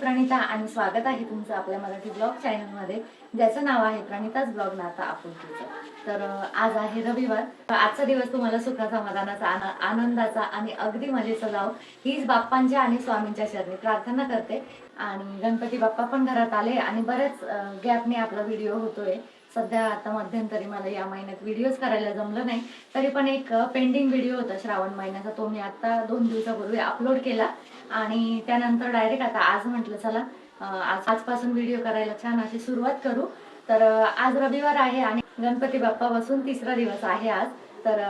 प्रणिता आणि स्वागत आहे तुमचं आपल्या मराठी ब्लॉग चॅनलमध्ये. ज्याचं नाव आहे प्रणिताच ब्लॉग नाता आपुलकीचं तर आज आहे रविवार. आजचा दिवस तुम्हाला सुखा समाधानाचा आनंदाचा आणि अगदी मजेचा जावो. हीच बाप्पांच्या आणि स्वामींच्या शरणी प्रार्थना करते. आणि गणपती बाप्पा पण घरात आले आणि बऱ्याच गॅपने आपला व्हिडिओ होतोय. सध्या आता मध्यंतरी मला या महिन्यात व्हिडिओज करायला जमलं नाही. तरी पण एक पेंडिंग व्हिडिओ होता श्रावण महिन्याचा. तो मी आता दोन दिवसापूर्वी अपलोड केला. आणि त्यानंतर डायरेक्ट आता आज म्हटलं चला आज आजपासून व्हिडिओ करायला छान अशी सुरुवात करू. तर आज रविवार आहे आणि गणपती बाप्पा बसून तिसरा दिवस आहे आज. तर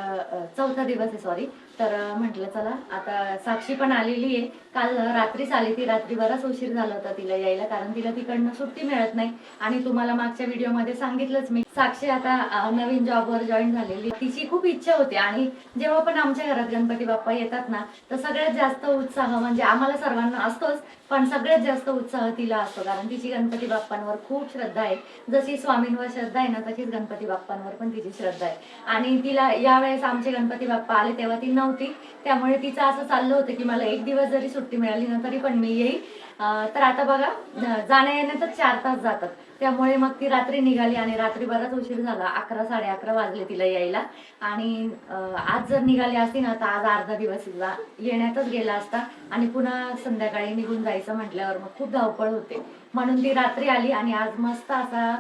चौथा दिवस आहे सॉरी तर म्हटलं चला आता साक्षी पण आलेली आहे. काल रात्रीच आली ती रात्री बराच उशीर झाला होता तिला यायला कारण तिला तिकडनं सुट्टी मिळत नाही. आणि तुम्हाला मागच्या व्हिडिओमध्ये सांगितलंच मी साक्षी आता नवीन जॉबवर जॉईन झालेली तिची खूप इच्छा होती आणि जेव्हा पण आमच्या घरात गणपती बाप्पा येतात ना तर सगळ्यात जास्त उत्साह म्हणजे आम्हाला सर्वांना असतोच पण सगळ्यात जास्त उत्साह तिला असतो कारण तिची गणपती बाप्पांवर खूप श्रद्धा आहे. जशी स्वामींवर श्रद्धा आहे ना तशीच गणपती बाप्पांवर पण तिची श्रद्धा आहे. आणि तिला यावेळेस आमचे गणपती बाप्पा आले तेव्हा ती नव्हती. त्यामुळे तिचं असं चाललं होतं की मला एक दिवस जरी सुट्टी मिळाली ना तरी पण मी येईल. तर आता बघा जाण्या येण्यातच चार तास जातात. त्यामुळे मग ती रात्री निघाली आणि रात्री बराच उशीर झाला. अकरा साडे अकरा वाजले तिला यायला. आणि आज जर निघाली असती ना तर आज अर्धा दिवस तिला येण्यातच गेला असता. आणि पुन्हा संध्याकाळी निघून जायचं म्हटल्यावर मग खूप धावपळ होते. म्हणून ती रात्री आली आणि आज मस्त असा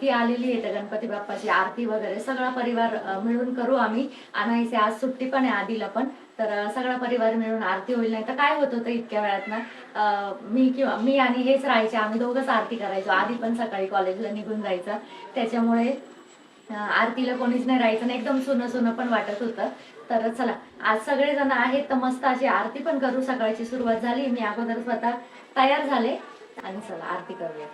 ती आलेली आहे गणपती बाप्पाची आरती वगैरे. सगळा परिवार मिळून करू आम्ही. आणि आज सुट्टी पण आहे आधीला पण. तर सगळा परिवार मिळून आरती होईल. नाही तर काय होत होतं इतक्या वेळात ना? मी किंवा मी आणि हेच राहायचे. आम्ही दोघंच आरती करायचो. आधी पण सकाळी कॉलेजला निघून जायचं. त्याच्यामुळे आरतीला कोणीच नाही राहायचं. ना एकदम सुनं सुनं पण वाटत होतं. तर चला आज सगळेजण आहेत तर मस्त अशी आरती पण करू. सकाळची सुरुवात झाली. मी अगोदर स्वतः तयार झाले. आणि चला आरती करूया.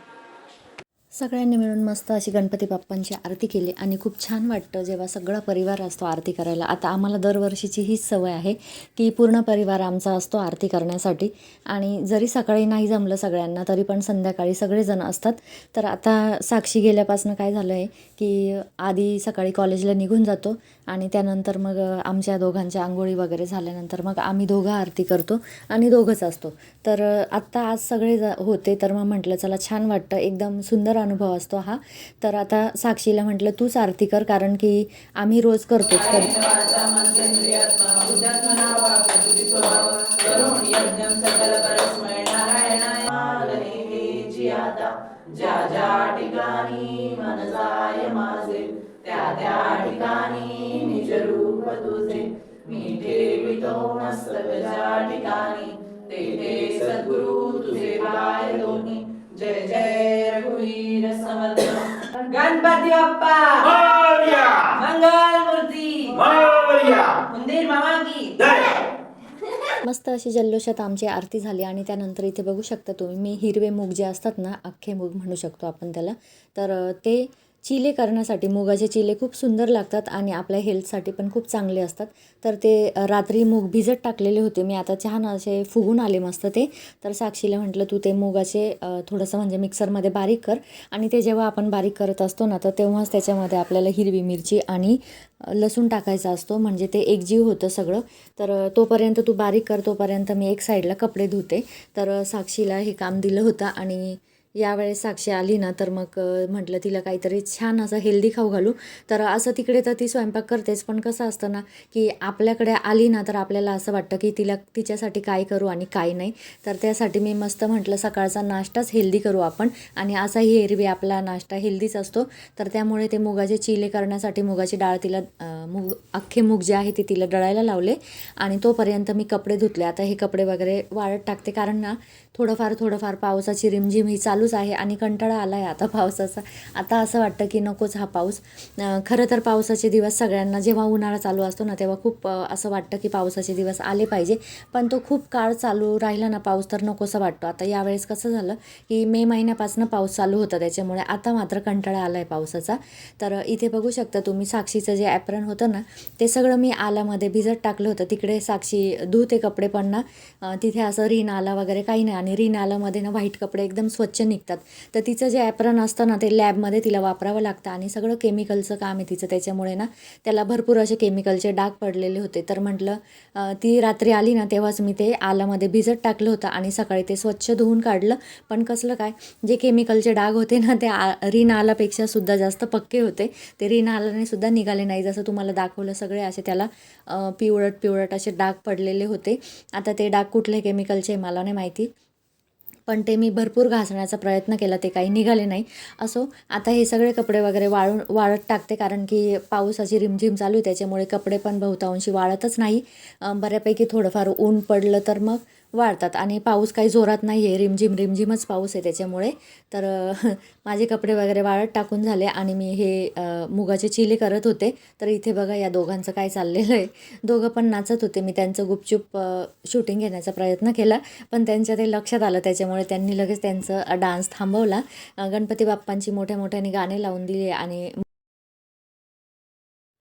सगळ्यांनी मिळून मस्त अशी गणपती बाप्पांची आरती केली आणि खूप छान वाटतं जेव्हा सगळा परिवार असतो आरती करायला. आता आम्हाला दरवर्षीची हीच सवय आहे की पूर्ण परिवार आमचा असतो आरती करण्यासाठी. आणि जरी सकाळी नाही जमलं सगळ्यांना तरी पण संध्याकाळी सगळेजण असतात. तर आता साक्षी गेल्यापासून काय झालं आहे की आधी सकाळी कॉलेजला निघून जातो आणि त्यानंतर मग आमच्या दोघांच्या आंघोळी वगैरे झाल्यानंतर मग आम्ही दोघं आरती करतो आणि दोघंच असतो. तर आत्ता आज सगळे ज होते तर मग म्हटलं चला छान वाटतं. एकदम सुंदर अनुभव असतो हा. तर आता साक्षीला म्हटलं तूच आरती कर कारण की आम्ही रोज करतोच कर. ठिकाणी मन जय जय रघुवीर समर्थ। गणपती बाप्पा। मोरया मंगल मूर्ती मोरया मंदिर मामा की जय। मस्त अशी जल्लोषात आमची आरती झाली आणि त्यानंतर इथे बघू शकता तुम्ही मी हिरवे मूग जे असतात ना अख्खे मूग म्हणू शकतो आपण त्याला. तर ते चिले करण्यासाठी मुगाचे चिले खूप सुंदर लागतात आणि आपल्या हेल्थसाठी पण खूप चांगले असतात. तर ते रात्री मूग भिजत टाकलेले होते. मी आता छान असे फुगून आले मस्त ते. तर साक्षीला म्हटलं तू ते मुगाचे थोडंसं म्हणजे मिक्सरमध्ये बारीक कर. आणि ते जेव्हा आपण बारीक करत असतो ना तर तेव्हाच त्याच्यामध्ये आपल्याला हिरवी मिरची आणि लसूण टाकायचा असतो. म्हणजे ते एकजीव होतं सगळं. तर तोपर्यंत तू बारीक कर तोपर्यंत मी एक साईडला कपडे धुते. तर साक्षीला हे काम दिलं होतं आणि यावेळेस साक्षी आली ना तर मग म्हटलं तिला काहीतरी छान असं हेल्दी खाऊ घालू. तर असं तिकडे तर ती स्वयंपाक करतेच पण कसं असतं ना की आपल्याकडे आली ना तर आपल्याला असं वाटतं की तिला तिच्यासाठी काय करू आणि काय नाही. तर त्यासाठी मी मस्त म्हटलं सकाळचा नाश्ताच हेल्दी करू आपण. आणि असाही एरवी आपला नाश्ता हेल्दीच असतो. तर त्यामुळे ते मुगाचे चिले करण्यासाठी मुगाची डाळ तिला मूग अख्खे मूग जे आहे ते तिला डळायला लावले. आणि तोपर्यंत मी कपडे धुतले. आता हे कपडे वगैरे वाळत टाकते. कारण ना थोडंफार थोडंफार पावसाची रिमझिम ही चालूच आहे आणि कंटाळा आला आहे आता पावसाचा. आता असं वाटतं की नकोच हा पाऊस. खरं तर पावसाचे दिवस सगळ्यांना जेव्हा उन्हाळा चालू असतो ना तेव्हा खूप असं वाटतं की पावसाचे दिवस आले पाहिजे. पण तो खूप काळ चालू राहिला ना पाऊस तर नकोसा वाटतो. आता यावेळेस कसं झालं की मे महिन्यापासून पाऊस चालू होता त्याच्यामुळे आता मात्र कंटाळा आला आहे पावसाचा. तर इथे बघू शकता तुम्ही साक्षीचं जे ॲप्रन होतं ना ते सगळं मी आलामध्ये भिजत टाकलं होतं. तिकडे साक्षी धुते कपडे पण ना तिथे असं रिन आला वगैरे काही नाही. आणि रिन आलामध्ये ना व्हाईट कपडे एकदम स्वच्छ निघतात. तर तिचं जे ॲप्रन असतं ना ते लॅबमध्ये तिला वापरावं लागतं आणि सगळं केमिकलचं काम आहे तिचं. त्याच्यामुळे ना त्याला भरपूर असे केमिकलचे डाग पडलेले होते. तर म्हटलं ती रात्री आली ना तेव्हाच मी ते आलामध्ये भिजत टाकलं होतं आणि सकाळी ते स्वच्छ धुवून काढलं. पण कसलं काय जे केमिकलचे डाग होते ना ते आ रिन आलापेक्षा सुद्धा जास्त पक्के होते. ते रिन आलाने सुद्धा निघाले नाही. जसं तुम्हाला दाखवलं सगळे असे त्याला पिवळट पिवळट असे डाग पडलेले होते. आता ते डाग कुठले केमिकलचे मला नाही माहिती. पण ते मी भरपूर घासण्याचा प्रयत्न केला ते काही निघाले नाही. असो आता हे सगळे कपडे वगैरे वाळून वाळत टाकते कारण की पावसाची रिमझिम चालू आहे त्याच्यामुळे कपडे पण बहुतांशी वाळतच नाही. बऱ्यापैकी थोडंफार ऊन पडलं तर मग वाळतात आणि पाऊस काही जोरात नाही आहे रिमझिम रिमझिमच पाऊस आहे त्याच्यामुळे. तर माझे कपडे वगैरे वाळत टाकून झाले आणि मी हे मुगाचे चिले करत होते. तर इथे बघा या दोघांचं काय चाललेलं आहे. दोघं पण नाचत होते. मी त्यांचं गुपचूप शूटिंग घेण्याचा प्रयत्न केला. पण त्यांच्या ते लक्षात आलं त्याच्यामुळे त्यांनी लगेच त्यांचं डान्स थांबवला. गणपती बाप्पांची मोठ्या मोठ्याने गाणे लावून दिली आणि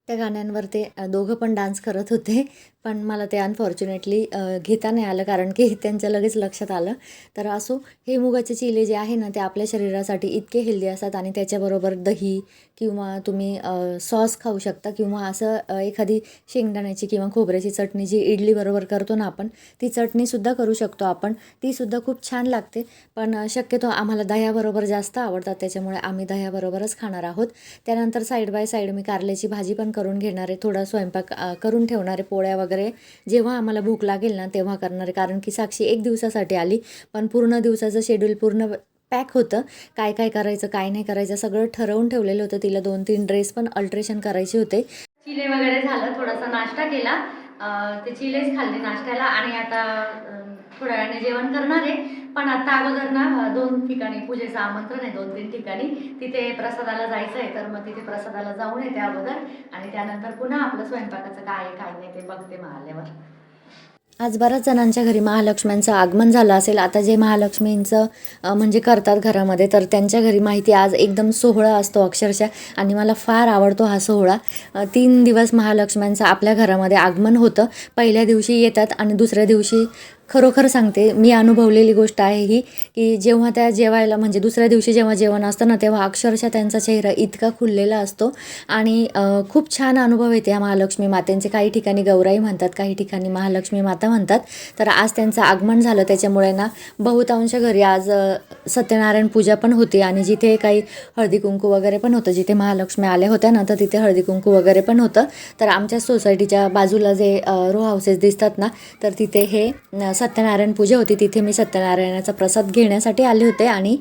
त्या गाण्यांवर ते दोघं पण डान्स करत होते. पण मला ते अनफॉर्च्युनेटली घेता नाही आलं कारण की त्यांच्या लगेच लक्षात आलं. तर असो हे मुगाचे चिले जे आहे ना ते आपल्या शरीरासाठी इतके हेल्दी असतात आणि त्याच्याबरोबर दही किंवा तुम्ही सॉस खाऊ शकता किंवा असं एखादी शेंगदाण्याची किंवा खोबऱ्याची चटणी जी इडलीबरोबर करतो ना आपण ती चटणीसुद्धा करू शकतो आपण. तीसुद्धा खूप छान लागते. पण शक्यतो आम्हाला दह्याबरोबर जास्त आवडतात. त्याच्यामुळे आम्ही दह्याबरोबरच खाणार आहोत. त्यानंतर साईड बाय साईड मी कारल्याची भाजी पण करून घेणारे थोडा स्वयंपाक करून ठेवणारे पोळ्या वगैरे जेव्हा आम्हाला भूक लागेल ना तेव्हा करणारे. कारण की साक्षी एक दिवसासाठी आली पण पूर्ण दिवसाचं शेड्यूल पूर्ण पॅक होतं. काय काय करायचं काय नाही करायचं सगळं ठरवून ठेवलेलं होतं. तिला दोन तीन ड्रेस पण अल्ट्रेशन करायचे होते. चिले वगैरे झालं थोडासा नाश्ता केला. ते चिलेच खाल्ले नाश्त्याला आणि आता थोड्या वेळाने जेवण करणार आहे. पण आता अगोदर ना दोन ठिकाणी पूजेचं आमंत्रण आहे दोन तीन ठिकाणी. तिथे प्रसादाला जायचं आहे तर मग तिथे प्रसादाला जाऊन येते अगोदर. आणि त्यानंतर पुन्हा आपलं स्वयंपाकाचं काय काय नाही ते बघते मग आल्यावर. आज बऱ्याच जणांच्या घरी महालक्ष्म्यांचं आगमन झालं असेल. आता जे महालक्ष्मींचं म्हणजे करतात घरामध्ये तर त्यांच्या घरी माहिती आज एकदम सोहळा असतो अक्षरशः. आणि मला फार आवडतो हा सोहळा. तीन दिवस महालक्ष्म्यांचं आपल्या घरामध्ये आगमन होतं. पहिल्या दिवशी येतात आणि दुसऱ्या दिवशी खरोखर सांगते मी अनुभवलेली गोष्ट आहे ही की जेव्हा त्या जेवायला म्हणजे दुसऱ्या दिवशी जेव्हा जेवण असतं ना तेव्हा अक्षरशः त्यांचा चेहरा इतका खुललेला असतो. आणि खूप छान अनुभव येते या महालक्ष्मी मातेंचे. काही ठिकाणी गौराई म्हणतात काही ठिकाणी महालक्ष्मी माता म्हणतात. तर आज त्यांचं आगमन झालं त्याच्यामुळे ना बहुतांश घरी आज सत्यनारायण पूजा पण होती. आणि जिथे काही हळदी कुंकू वगैरे पण होतं जिथे महालक्ष्मी आल्या होत्या ना तर तिथे हळदी कुंकू वगैरे पण होतं. तर आमच्या सोसायटीच्या बाजूला जे रो हाऊसेस दिसतात ना तर तिथे हे सत्यनारायण पूजा होती तिथे मी सत्यनारायणाचा प्रसाद घेण्यासाठी आले होते आणि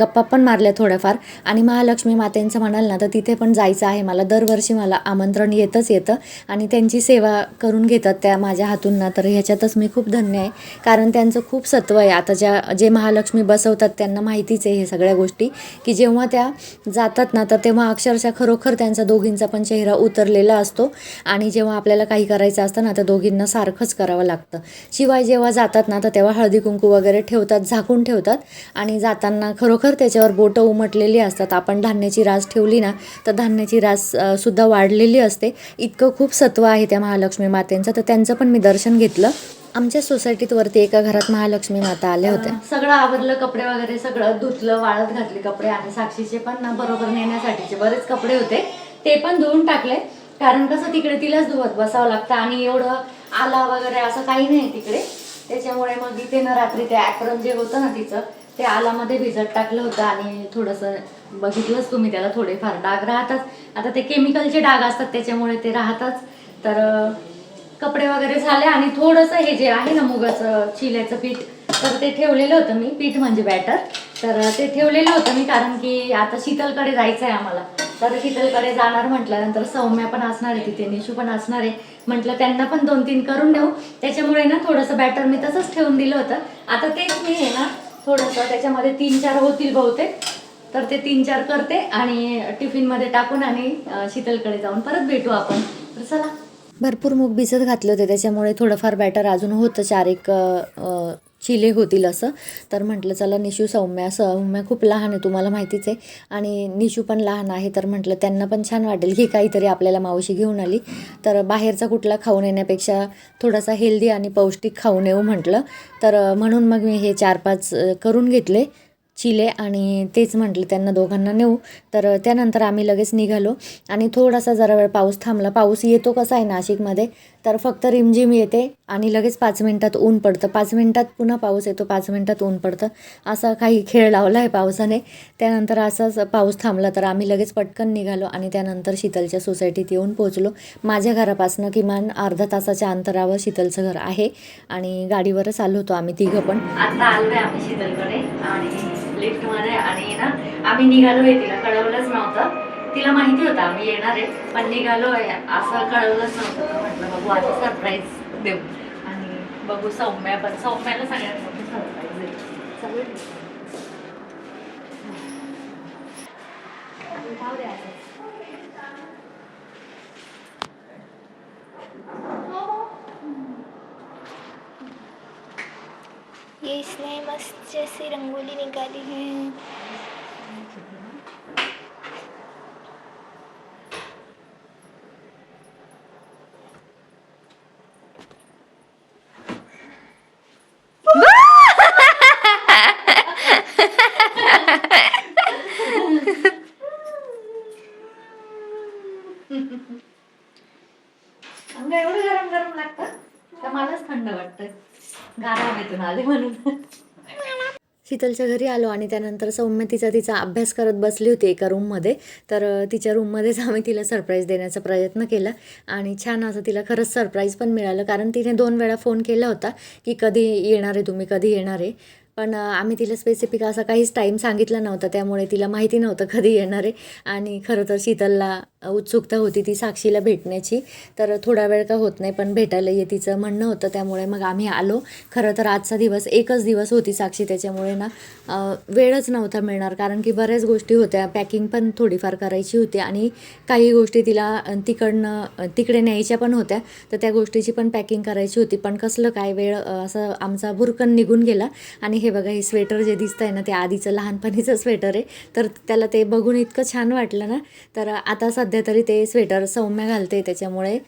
गप्पा पण मारल्या थोड्याफार. आणि महालक्ष्मी मातेंचं म्हणाल ना तर तिथे पण जायचं आहे मला. दरवर्षी मला आमंत्रण येतच येतं आणि त्यांची सेवा करून घेतात त्या माझ्या हातून ना. तर ह्याच्यातच मी खूप धन्य आहे. कारण त्यांचं खूप सत्व आहे. आता ज्या जे महालक्ष्मी बसवतात त्यांना माहितीच आहे हे सगळ्या गोष्टी. की जेव्हा त्या जातात ना तर तेव्हा अक्षरशः खरोखर त्यांचा दोघींचा पण चेहरा उतरलेला असतो. आणि जेव्हा आपल्याला काही करायचं असतं ना तर दोघींना सारखंच करावं लागतं. शिवाय जेव्हा जातात ना तर तेव्हा हळदी कुंकू वगैरे ठेवतात झाकून ठेवतात. आणि जाताना खरोखर त्याच्यावर बोटं उमटलेली असतात. आपण धान्याची रास ठेवली ना तर धान्याची रास सुद्धा वाढलेली असते. इतकं खूप सत्व आहे त्या महालक्ष्मी मातेंचं. तर त्यांचं पण मी दर्शन घेतलं. आमच्या सोसायटीत वरती एका घरात महालक्ष्मी माता आल्या होत्या. सगळं आवरलं कपडे वगैरे सगळं धुतलं वाळत घातले कपडे आणि साक्षीचे पण ना बरोबर नेण्यासाठीचे बरेच कपडे होते. ते पण धुवून टाकले. कारण कसं तिकडे तिलाच धुवत बसावं लागतं आणि एवढं आला वगैरे असं काही नाही तिकडे. त्याच्यामुळे मग इथे ना रात्री ते ॲप्रन जे होतं ना तिचं ते आलामध्ये भिजत टाकलं होतं आणि थोडंसं बघितलंच तुम्ही त्याला थोडेफार. डाग राहतात. आता ते केमिकलचे डाग असतात त्याच्यामुळे ते राहतात तर कपडे वगैरे झाले आणि थोडंसं हे जे आहे ना मुगाचं चिल्याचं पीठ तर ते ठेवलेलं होतं मी. पीठ म्हणजे बॅटर. तर ते ठेवलेलं होतं मी कारण की आता शीतलकडे जायचं आहे आम्हाला. तर शीतलकडे जाणार म्हटल्यानंतर सौम्या पण असणार आहे तिथे निशू पण असणार आहे. म्हटलं त्यांना पण दोन तीन करून देऊ. त्याच्यामुळे ना थोडंसं बॅटर मी तसंच ठेवून दिलं होतं. आता तेच मी आहे ना थोडंसं त्याच्यामध्ये तीन चार होतील बहुतेक. तर ते तीन चार करते आणि टिफिनमध्ये टाकून आणि शीतलकडे जाऊन परत भेटू आपण. तर चला. भरपूर मूग भिजत घातले होते त्याच्यामुळे थोडंफार बॅटर अजून होतं. चार एक चिले होतील असं. तर म्हटलं चला निशू सौम्या सौम्या खूप लहान आहे तुम्हाला माहितीच आहे. आणि निशू पण लहान आहे तर म्हटलं त्यांना पण छान वाटेल की काहीतरी आपल्याला मावशी घेऊन आली. तर बाहेरचा कुठला खाऊन येण्यापेक्षा थोडासा हेल्दी आणि पौष्टिक खाऊन येऊ म्हटलं. तर म्हणून मग मी हे चार पाच करून घेतले चिले आणि तेच म्हटलं त्यांना दोघांना नेऊ. तर त्यानंतर आम्ही लगेच निघालो. आणि थोडासा जरा वेळ पाऊस थांबला. पाऊस येतो कसा आहे नाशिकमध्ये? तर फक्त रिमझिम येते आणि लगेच पाच मिनटात ऊन पडतं. पाच मिनटात पुन्हा पाऊस येतो पाच मिनटात ऊन पडतं. असा काही खेळ लावला आहे पावसाने. त्यानंतर असाच पाऊस थांबला तर आम्ही लगेच पटकन निघालो आणि त्यानंतर शीतलच्या सोसायटीत येऊन पोहोचलो. माझ्या घरापासनं किमान अर्धा तासाच्या अंतरावर शीतलचं घर आहे आणि गाडीवरच आलो होतो आम्ही तिघं पण. आता आलोय आम्ही शीतलकडे आणि लिफ्टमध्ये आणि ना आम्ही निघालोय तिला कळवलंच नव्हतं. तिला माहिती होता आम्ही येणार आहे. पण निघालो आहे. असं कळवलंच नव्हतं. म्हटलं बघू आता सरप्राईज देऊ. आणि बघू सौम्या पण सौम्याला सगळ्यात मोठी सरप्राईज आहे. सगळे ये इसने मस्त जैसी रंगोली निकाली है अंग एवढं गरम गरम लागतं तर मलाच थंड वाटतं. गारा आले म्हणून. शीतलच्या घरी आलो आणि त्यानंतर सौम्य तिचा तिचा अभ्यास करत बसली होती एका रूममध्ये तर तिच्या रूममध्येच आम्ही तिला सरप्राईज देण्याचा प्रयत्न केला. आणि छान असं तिला खरंच सरप्राईज पण मिळालं कारण तिने दोन वेळा फोन केला होता की कधी येणार आहे तुम्ही कधी येणार आहे. पण आम्ही तिला स्पेसिफिक असा काहीच टाईम सांगितला नव्हता त्यामुळे तिला माहिती नव्हतं कधी येणार आहे. आणि खरं तर शीतलला उत्सुकता होती ती साक्षीला भेटण्याची. तर थोडा वेळ का होत नाही पण भेटायला ये तिचं म्हणणं होतं. त्यामुळे मग आम्ही आलो. खरं तर आजचा दिवस एकच दिवस होती साक्षी त्याच्यामुळे ना वेळच नव्हता मिळणार. कारण की बऱ्याच गोष्टी होत्या. पॅकिंग पण थोडीफार करायची होती आणि काही गोष्टी तिला तिकडनं तिकडे न्यायच्या पण होत्या. तर त्या गोष्टीची पण पॅकिंग करायची होती. पण कसलं काय वेळ असं आमचा भुरकन निघून गेला. आणि हे बघा हे स्वेटर जे दिसतंय ना ते आधीचं लहानपणीचं स्वेटर आहे. तर त्याला ते बघून इतकं छान वाटलं ना. तर आता सध्या तरी ते स्वेटर सौम्य घालते त्याच्यामुळे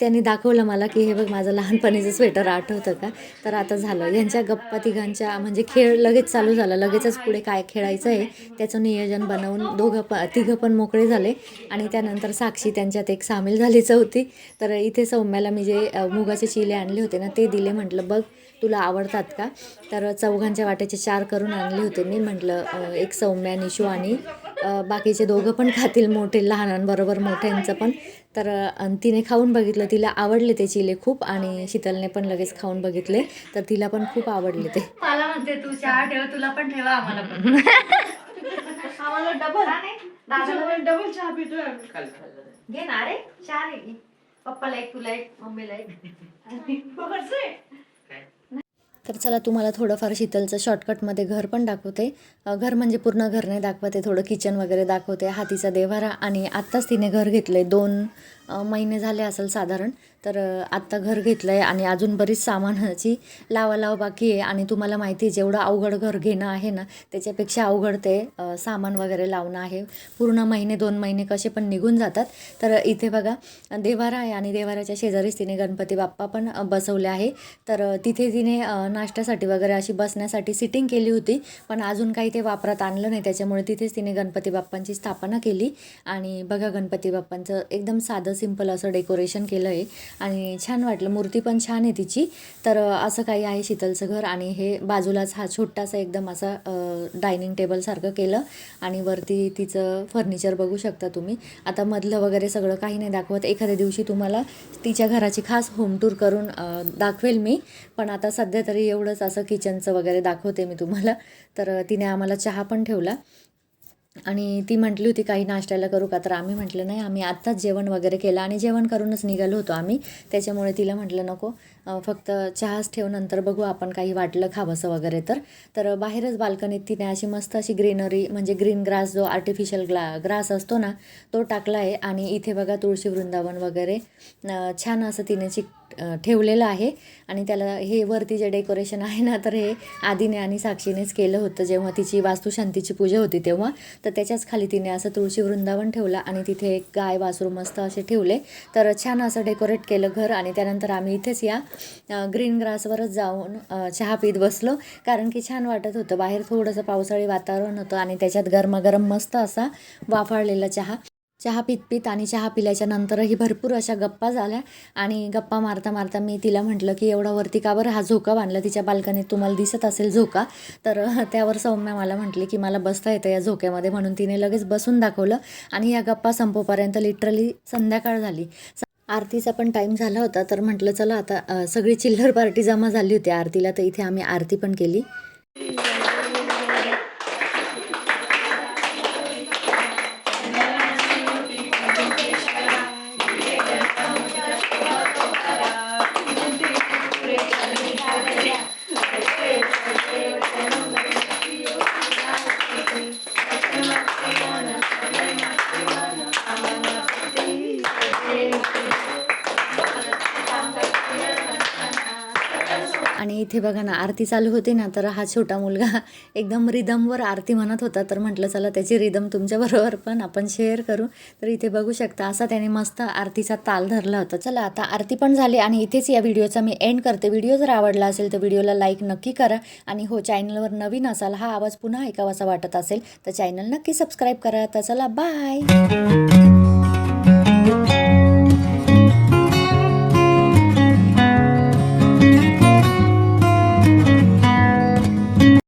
त्यांनी दाखवलं मला की हे बघ माझं लहानपणीचं स्वेटर आठवतं का? तर आता झालं. यांच्या गप्पा तिघांच्या म्हणजे खेळ लगेच चालू झाला. लगेचच पुढे काय खेळायचं आहे त्याचं नियोजन बनवून दोघं प तिघं पण मोकळे झाले. आणि त्यानंतर साक्षी त्यांच्यात एक सामील झालीच होती. तर इथे सौम्याला मी जे मुगाचे चिले आणले होते ना ते दिले. म्हटलं बघ तुला आवडतात का? तर चौघांच्या वाट्याचे चार करून आणले होते मी. म्हटलं एक सौम्या निशू आणि बाकीचे दोघं पण खातील मोठे लहानांबरोबर मोठ्यांचं पण. तर तिने खाऊन बघितलं. तिला आवडले ते चिले खूप आणि शीतलने पण लगेच खाऊन बघितले. तर तिला पण खूप आवडले ते. मला म्हणते तू चहा ठेव तुला पण ठेवा आम्हाला पण. आम्हाला डबल दादाला डबल चहा पितोय घे ना रे चार आहे की. पप्पाला एक तुला एक मम्मीला एक. तर चला तुम्हाला थोडंफार शीतलचं शॉर्टकटमध्ये घर पण दाखवते. घर म्हणजे पूर्ण घर नाही दाखवते थोडं किचन वगैरे दाखवते. हातीचा देवारा आणि आत्ताच तिने घर घेतलं आहे दोन महिने झाले असेल साधारण तर आत्ता घर घेतलं आहे आणि अजून बरीच सामानाची लावालाव बाकी आहे आणि तुम्हाला माहिती आहे जेवढं अवघड घर घेणं आहे ना त्याच्यापेक्षा अवघड ते सामान वगैरे लावणं आहे. पूर्ण महिने दोन महिने कसे पण निघून जातात. तर इथे बघा देवारा आहे आणि देवाराच्या शेजारीच तिने गणपती बाप्पा पण बसवले आहे. तर तिथे तिने नाश्त्यासाठी वगैरे अशी बसण्यासाठी सिटिंग केली होती पण अजून काही ते वापरात आणलं नाही. त्याच्यामुळे तिथेच तिने गणपती बाप्पांची स्थापना केली. आणि बघा गणपती बाप्पांचं एकदम साधं सिंपल असं डेकोरेशन केलं आहे आणि छान वाटलं. मूर्ती पण छान आहे तिची. तर असं काही आहे शीतलचं घर आणि हे बाजूलाच हा छोटासा एकदम असा डायनिंग टेबलसारखं केलं. आणि वरती तिचं फर्निचर बघू शकता तुम्ही. आता मधलं वगैरे सगळं काही नाही दाखवत. एखाद्या दिवशी तुम्हाला तिच्या घराची खास होम टूर करून दाखवेल मी. पण आता सध्या तरी एवढंच असं किचनचं वगैरे दाखवते मी तुम्हाला. तर तिने आम्हाला चहा पण ठेवला. आणि ती म्हटली होती काही नाश्त्याला करू का? तर आम्ही म्हटलं नाही आम्ही आत्ताच जेवण वगैरे केलं आणि जेवण करूनच निघालो होतो आम्ही. त्याच्यामुळे तिला म्हटलं नको फक्त चहाच ठेव नंतर बघू आपण काही वाटलं खावंसं वगैरे तर. तर बाहेरच बाल्कनीत तिने अशी मस्त अशी ग्रीनरी म्हणजे ग्रीन ग्रास जो आर्टिफिशियल ग्ला ग्रास असतो ना तो टाकला आहे. आणि इथे बघा तुळशी वृंदावन वगैरे छान असं तिने चिक ठेवलेलं आहे. आणि त्याला हे वरती जे डेकोरेशन आहे ना तर हे आदीने आणि साक्षीनेच केलं होतं. जेव्हा तिची वास्तुशांतीची पूजा होती तेव्हा तर त्याच्याच खाली तिने असं तुळशी वृंदावन ठेवलं आणि तिथे एक गाय वासरू मस्त असे ठेवले. तर छान असं डेकोरेट केलं घर आणि त्यानंतर आम्ही इथेच या ग्रीन ग्रासवरच जाऊन चहा पीत बसलो. कारण की छान वाटत होतं. बाहेर थोडंसं पावसाळी वातावरण होतं आणि त्याच्यात गरमागरम मस्त असा वाफाळलेला चहा. चहा पित पित आणि चहा पिल्याच्या नंतरही भरपूर अशा गप्पा झाल्या. आणि गप्पा मारता मारता मी तिला म्हटलं की एवढा वरती का बरं हा झोका बांधला? तिच्या बाल्कनीत तुम्हाला दिसत असेल झोका. तर त्यावर सौम्या मला म्हटली की मला बसता येतं या झोक्यामध्ये. म्हणून तिने लगेच बसून दाखवलं आणि या गप्पा संपोपर्यंत लिटरली संध्याकाळ झाली. स- आरतीचा पण टाईम झाला होता तर म्हटलं चला आता सगळी चिल्लर पार्टी जमा झाली होती आरतीला तर इथे आम्ही आरती पण केली. इथे बघा ना आरती चालू होती ना तर हा छोटा मुलगा एकदम रिदमवर आरती म्हणत होता. तर म्हटलं चला त्याची रिदम तुमच्याबरोबर पण आपण शेअर करू. तर इथे बघू शकता असा त्याने मस्त आरतीचा ताल धरला होता. चला आता आरती पण झाली आणि इथेच या व्हिडिओचा मी एंड करते. व्हिडिओ जर आवडला असेल तर व्हिडिओला लाईक नक्की करा आणि हो चॅनलवर नवीन असाल हा आवाज पुन्हा ऐकावासा वाटत असेल तर चॅनल नक्की सबस्क्राईब करा. तर चला बाय